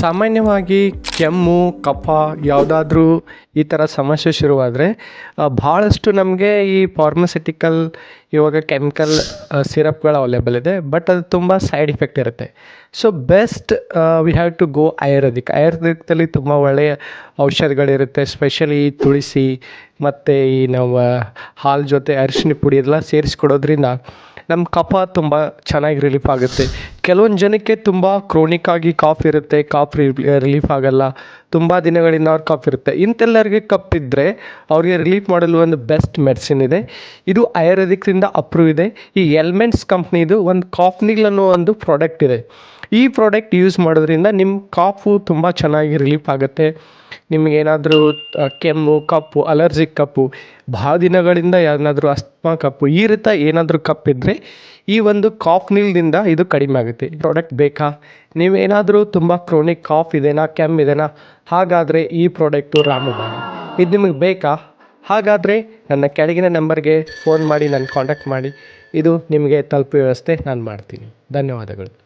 ಸಾಮಾನ್ಯವಾಗಿ ಕೆಮ್ಮು, ಕಫ ಯಾವುದಾದ್ರೂ ಈ ಥರ ಸಮಸ್ಯೆ ಶುರುವಾದರೆ ಭಾಳಷ್ಟು ನಮಗೆ ಈ ಫಾರ್ಮಸಿಟಿಕಲ್ ಇವಾಗ ಕೆಮಿಕಲ್ ಸಿರಪ್ಗಳು ಅವೈಲೇಬಲ್ ಇದೆ ಬಟ್ ಅದು ತುಂಬ ಸೈಡ್ ಇಫೆಕ್ಟ್ ಇರುತ್ತೆ. So best we have to go Ayurvedic ಆಯುರ್ವೇದಿಕ್ದಲ್ಲಿ ತುಂಬ ಒಳ್ಳೆಯ ಔಷಧಿಗಳಿರುತ್ತೆ ಸ್ಪೆಷಲಿ ತುಳಸಿ ಮತ್ತು ಈ ನಾವು ಹಾಲು ಜೊತೆ ಅರಿಶಿಣ ಪುಡಿ ಎಲ್ಲ ಸೇರಿಸ್ಕೊಡೋದ್ರಿಂದ ನಮ್ಮ ಕಫ ತುಂಬ ಚೆನ್ನಾಗಿ ರಿಲೀಫ್ ಆಗುತ್ತೆ. ಕೆಲವೊಂದು ಜನಕ್ಕೆ ತುಂಬ ಕ್ರೋನಿಕ್ ಆಗಿ ಕಾಫ್ ಇರುತ್ತೆ ಕಾಫ್ ರಿಲೀಫ್ ಆಗಲ್ಲ, ತುಂಬ ದಿನಗಳಿಂದ ಅವ್ರು ಕಾಫ್ ಇರುತ್ತೆ. ಇಂಥೆಲ್ಲರಿಗೆ ಕಪ್ ಇದ್ದರೆ ಅವ್ರಿಗೆ ರಿಲೀಫ್ ಮಾಡಲು ಒಂದು ಬೆಸ್ಟ್ ಮೆಡಿಸಿನ್ ಇದೆ. ಇದು ಆಯುರ್ವೇದಿಕ್ದಿಂದ ಅಪ್ರೂವ್ ಇದೆ. ಈ ಎಲ್ಮೆಂಟ್ಸ್ ಕಂಪ್ನಿದು ಒಂದು ಕಾಫ್ನಿಲ್ ಅನ್ನೋ ಒಂದು ಪ್ರಾಡಕ್ಟ್ ಇದೆ. ಈ ಪ್ರಾಡಕ್ಟ್ ಯೂಸ್ ಮಾಡೋದ್ರಿಂದ ನಿಮ್ಮ ಕಾಫು ತುಂಬ ಚೆನ್ನಾಗಿ ರಿಲೀಫ್ ಆಗುತ್ತೆ. ನಿಮಗೇನಾದ್ರೂ ಕೆಮ್ಮು, ಕಪ್ಪು ಅಲರ್ಜಿಕ್ ಕಪ್ಪು ಭಾಳ ದಿನಗಳಿಂದ ಏನಾದರೂ ಅಸ್ತಮಾ ಕಪ್ಪು, ಈ ರೀತಿ ಏನಾದರೂ ಕಫ್ ಇದ್ದರೆ ಈ ಒಂದು ಕಾಫ್ನಿಲ್ದಿಂದ ಇದು ಕಡಿಮೆ ಆಗುತ್ತೆ. ಪ್ರಾಡಕ್ಟ್ ಬೇಕಾ? ನೀವೇನಾದರೂ ತುಂಬ ಕ್ರೋನಿಕ್ ಕಾಫ್ ಇದೆನಾ, ಕೆಮ್ಮು ಇದೆನಾ? ಹಾಗಾದರೆ ಈ ಪ್ರಾಡಕ್ಟು ರಾಮಬಾಣ ಇದು ನಿಮಗೆ ಬೇಕಾ? ಹಾಗಾದರೆ ನನ್ನ ಕೆಳಗಿನ ನಂಬರ್ಗೆ ಫೋನ್ ಮಾಡಿ ನನ್ನ ಕಾಂಟ್ಯಾಕ್ಟ್ ಮಾಡಿ. ಇದು ನಿಮಗೆ ತಲುಪೋ ವ್ಯವಸ್ಥೆ ನಾನು ಮಾಡ್ತೀನಿ. ಧನ್ಯವಾದಗಳು.